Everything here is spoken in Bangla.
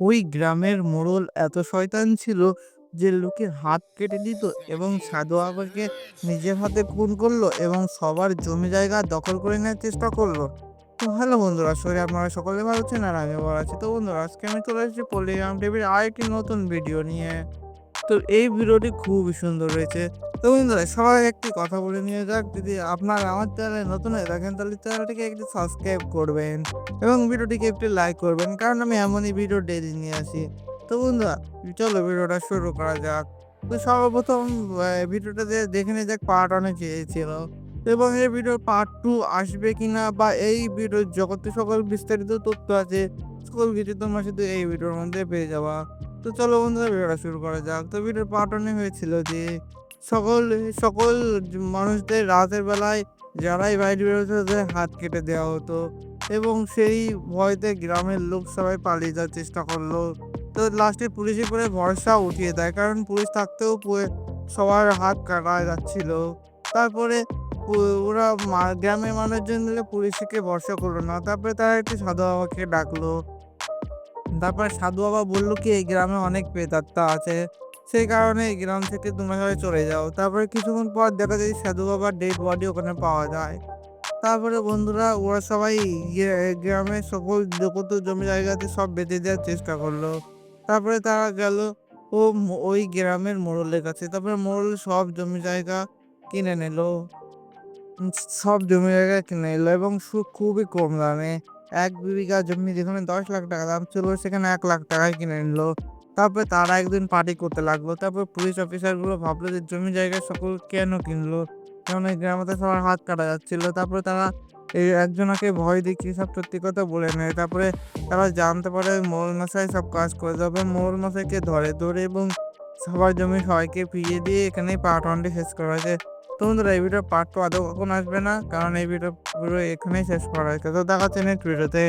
ওই গ্রামের মোড়ল এত শয়তান ছিল যে লোকের হাত কেটে দিত এবং সাধু বাবাকে নিজের হাতে খুন করল এবং সবার জমি জায়গা দখল করে নেওয়ার চেষ্টা করল। তো হ্যালো বন্ধুরা সরি আপনারা সকলে ভালো আছেন আর আমি ভালো আছি। তো বন্ধুরা, আজকে আমি চলে এসেছি পল্লিগ্রাম টিভির আরেকটি নতুন ভিডিও নিয়ে। তো এই ভিডিওটি খুবই সুন্দর হয়েছে। তো বন্ধুরা, সবাই একটি কথা বলে নিয়ে যাক। যদি আপনারা আমার চ্যানেলে নতুন হয়ে থাকেন, তাহলে চ্যানেলটিকে একটু সাবস্ক্রাইব করবেন এবং ভিডিওটিকে একটু লাইক করবেন, কারণ আমি এমনই ভিডিও ডেলি নিয়ে আসি। তো বন্ধুরা, চলো ভিডিওটা শুরু করা যাক। তো সর্বপ্রথম ভিডিওটা দেখে নিয়ে যাক পার্ট অনেক চেয়েছিল এবং এই ভিডিওর পার্ট টু আসবে কিনা বা এই ভিডিওর জগতে সকল বিস্তারিত তথ্য আছে, সকল কিছু তোমরা শুধু এই ভিডিওর মধ্যে পেয়ে যাবা। তো চলো বন্ধুরা, ভিডিওটা শুরু করা যাক। তো ভিডিওর পার্ট ওয়ানে হয়েছিল যে সকল সকল মানুষদের রাতের বেলায় যারাই বাইরে বেরোতো তাদের হাত কেটে দেওয়া হতো এবং সেই ভয়তে গ্রামের লোক সবাই পালিয়ে যাওয়ার চেষ্টা করল। তো লাস্টে পুলিশের উপরে ভরসা উঠিয়ে দেয়, কারণ পুলিশ থাকতেও সবার হাত কাটা যাচ্ছিল। তারপরে ওরা গ্রামের মানুষজন মিলে পুলিশকে ভরসা করল না, তারপরে তারা একটি সাধু বাবাকে ডাকলো। তারপরে সাধু বাবা বলল কি, এই গ্রামে অনেক প্রেতাত্মা আছে সেই কারণে গ্রাম থেকে তোমরা সবাই চলে যাও। তারপরে কিছুক্ষণ পর দেখা যায় সাধু বাবার ডেড বডি ওখানে পাওয়া যায়। তারপরে বন্ধুরা, ওরা সবাই গ্রামের সকল যত জমি জায়গাতে সব বেঁধে দেওয়ার চেষ্টা করল। তারপরে তারা গেল ও ওই গ্রামের মোড়লের কাছে। তারপরে মোড়ল সব জমি জায়গা কিনে নিল। সব জমি জায়গা কিনে নিল এবং খুবই কম দামে। এক বিঘা জমি যেখানে দশ লাখ টাকা দাম ছিল, সেখানে এক লাখ টাকায় কিনে নিল। তারপরে তারা একদিন পার্টি করতে লাগল। তারপর পুলিশ অফিসারগুলো ভাবলো যে জমি জায়গা সকল কেন কিনলো? কারণ এই গ্রামেতে সবার হাত কাটা যাচ্ছিল? তারপরে তারা এই একজনকে ভয় দেখিয়ে সব সত্যি কথা বলে নেয়। তারপরে তারা জানতে পারে মোড়ল মশাই সব কাজ করে যাবে। মোড়ল মশাইকে ধরে ধরে এবং সবার জমি সবাইকে ফিরিয়ে দিয়ে এখানে পার্ট ওয়ানটি শেষ করা হয়েছে। তো বন্ধুরা, এই ভিডিও পার্ট টু আদৌ কখন আসবে না, কারণ এই ভিডিও পুরো এখানেই শেষ করা হয়েছে। তো দেখা হচ্ছে নেক্সট ভিডিওতে